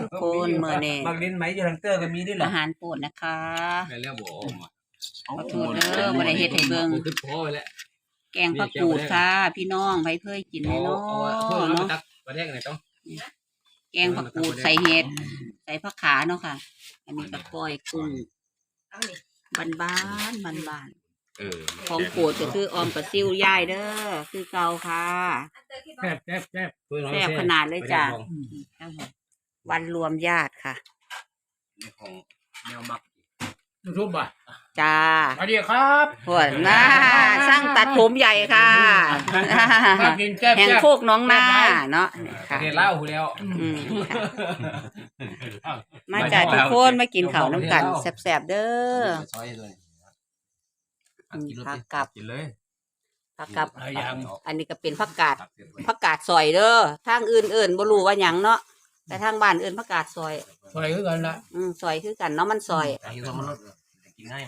ทุกคนมื้อนี้บางลิ้นไหมอยู่ทางเตอร์ก็มีด้วยเหรออาหารโปรดนะคะไปแล้วบ่ออกมาขอโทษเด้อบ่ได้เฮ็ดให้เบิ่งคือพอไปแล้วแกงผักกูดค่ะ พี่น้องไปเพื่อกินเอาไหมเนาะเอาเพิ่มมาเนาะตักประเทศไหนต้องแกงผักกูดใส่เห็ดใส่ผักขาเนาะค่ะ อันนี้ก็ก้อยกุ้งบ้านบ้านบ้านบ้านเออๆของโปรดก็คือออมกับซิ่วย่ายเด้อคือเก่าค่ะแซ่บแซ่บแซ่บแซ่บขนาดเลยจ้ะ วันรวมญาติค่ะของแนวมักยูทูบอะจ้าสวัสดีครับหัวหน้าสร้างตัดผมใหญ่ค่ะ มากินแซ่บแห่งแซ่บโคกน้องนาเนาะปค่ะระเทศลาวหูแล้วอืมค่ะมาจากทุกคนมากินข้าวน้ำกันแซ่บๆเด้อซอยเลยผักกับกินเลยผักกับหลายอย่างอันนี้ก็เป็นผักกาดผักกาดซอยเด้อทางอื่นเอื่นบ่รู้ว่าหยังเนาะ แต่ทางบ้านเอื่นผักกาดซอยสวยคือกันละอืมซอยคือกันเนาะมันซอย อายุต้องมันลดกินง่าย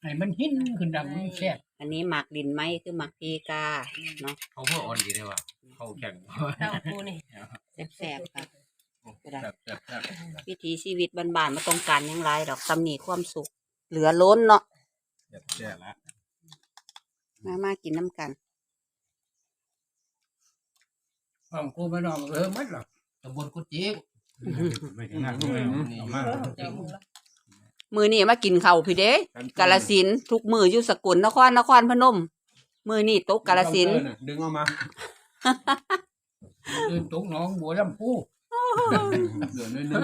ให้มันหินขึ้นดังมันแซ่บอันนี้หมักดินไหมคือหมักพีกาเนาะเขาเพื่ออ่อนดีได้ว่ะเขาแข็งแซ่บๆค่ะก็ได้แบบแบบแบบวิถีชีวิตบ้านๆมาต้องการหยังไรดอกตำหนิความสุข เหลือล้นเนาะแบบแซ่บละมามากินน้ำกัน ของกูไม่นองเออมัดหรอกตำบลกุจิกไม่ถึงนั่นเลยเอามามือนี่มากินข้าวพี่เด้กาลสินธุ์ทุกมืออยู่สกุลนครนครพนม มือนี่ตกกาลสินธุ์ดึงออกมาตื่นตุกหน้องบัวลำพูเดือดนิดนึง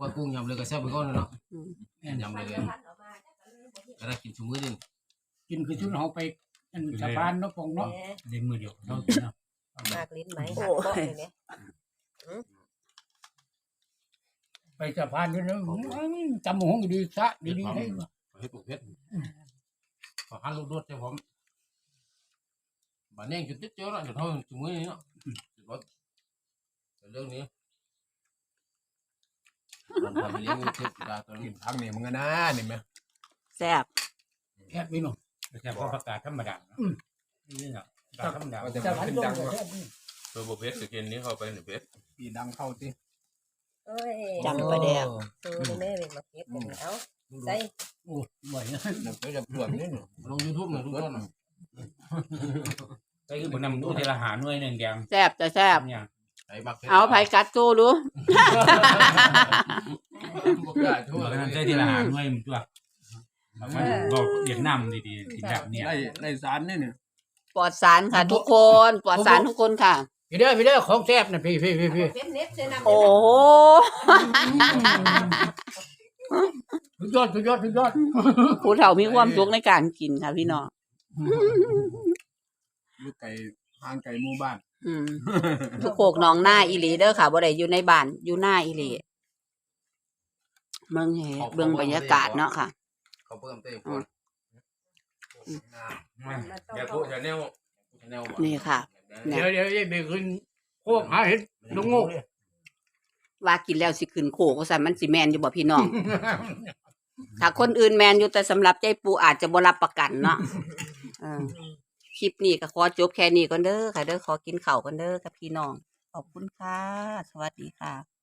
ว่ากุ้งยำเลยก็แซ่บไปก่อนเนาะยำเลยก็ได้กินชุ่มมือดิกินคือชุดเขาไปอันสะพานเนาะปองเนาะเล่นมือเดียวเท่านะ มากลิ้นไหมโอ้หักยเบาะเลยเนี่ยไปสะพานด้วยนะจำหงดีซะดีๆให้เฮ็ดปลูกเพชรขอหันลูกรถให้ผมบ้านนี้จุดติดเจอแล้วจุดเท่าชุ่มมือนี่เนาะจุดรถเรื่องนี้ตอนทำเลี้ยงเทปดาตอนนี้พักนี่มึงก็น่านี่ไหมแซ่บแค่พี่น้องไม่ใช่เพราะประกาศธรรมดานี่เนาะประกาศธรรมดาว่าจะสะมาพานขึ้นลงดังก็ว่าแค่นี้ตัวบุเพชรสกินนี้เข้าไปในเพชรปีดังเข้าสิเอ้ยจำประเดกซื้อแม่เป็นมาเก็บกันเอาใส่โอ้บ่อยนะเดี๋ยวจะปวดนิดหนึ่งลงยูทูบหน่อยทุกคนก็คือบนนำตู้เทละหาหน่วยหนึ่งแกงแซ่บจะแซ่บเนี่ยไอ้บักเอาไผกัดโก้ดูบักได้ทั่วบนนั้นได้เทละหาหน่วยมันตัวมันก็เรียนนำดีๆกินแบบเนี้ยได้ได้สารนี่เนี่ย ปลอดสารค่ะ ทุกคนปลอดสารทุกคนค่ะ พี่เด้อพี่เด้อของแซ่บนะพี่พี่พี่พี่เพ็บเน็บใส่น้ำโอ้โหสุดยอดสุดยอดสุดยอดผู้เฒ่ามีความสุขในการกินค่ะพี่น้องลูกไก่ห่างไก่หมู่บ้านอืมทุกโขกหน้องหน้าอีหลีเด้อค่ะบ่ได้อยู่ในบ้านอยู่หน้าอีหลีเมืองเฮเบื้องบรรยากาศเนาะค่ะ เขาเพิ่มเติม คนเดี๋ยวพูดจะแนวแนวนี่ค่ะ เดี๋ยวเดี๋ยวเดี๋ยวไปขึ้นโคกหาเห็ดลุงโง่ว่ากินแล้วสิขึ้นโขกว่าซั่นมันสิแม่นอยู่บ่พี่น้อง ถ้าคนอื่นแมนอยู่แต่สำหรับใจปูอาจจะบ่รับประกันเนาะเออคลิปนี้ก็ขอจบแค่นี้ก่อนเด้อค่ะเด้อขอกินข้าวก่อนเด้อกับพี่น้องขอบคุณค่ะ สวัสดีค่ะ